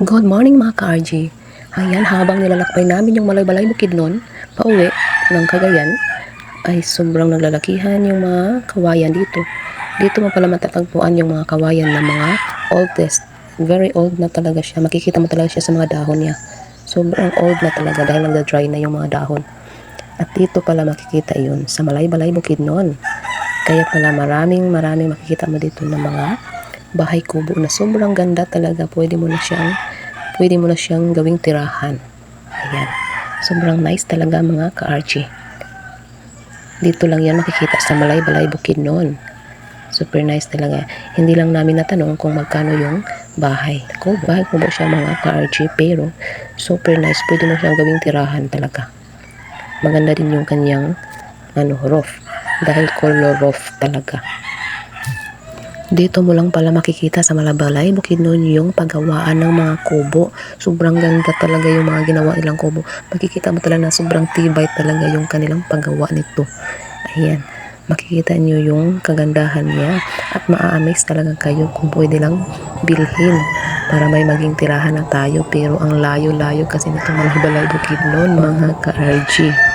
Good morning mga ka-RG. Ayan, habang nilalakbay namin yung malay-balay bukid nun, pauwi ng Cagayan, ay sobrang naglalakihan yung mga kawayan dito. Dito mo pala matatagpuan yung mga kawayan na mga oldest. Very old na talaga siya. Makikita mo talaga siya sa mga dahon niya. Sobrang old na talaga dahil nagda-dry na yung mga dahon. At dito pala makikita yun sa malay-balay bukid nun. Kaya pala maraming maraming makikita mo dito ng mga bahay kubo na sobrang ganda talaga. Pwede mo na siyang pwede mo na siyang gawing tirahan. Ayan. Sobrang nice talaga mga ka-Archie. Dito lang yan makikita sa Malay-Balay Bukid noon. Super nice talaga. Hindi lang namin natanong kung magkano yung bahay. Ko, bahay kubo siya mga ka-Archie pero super nice. Pwede mo siyang gawing tirahan talaga. Maganda din yung kanyang ano, roof. Dahil color roof talaga. Dito mo lang pala makikita sa Malabalay, bukid nun yung paggawaan ng mga kubo. Sobrang ganda talaga yung mga ginawa nilang kubo. Makikita mo talaga na sobrang tibay talaga yung kanilang paggawa nito. Ayan. Makikita nyo yung kagandahan niya at maa-amaze talaga kayo kung pwede lang bilhin para may maging tirahan na tayo pero ang layo-layo kasi nito Malabalay bukid nun mga ka-RG.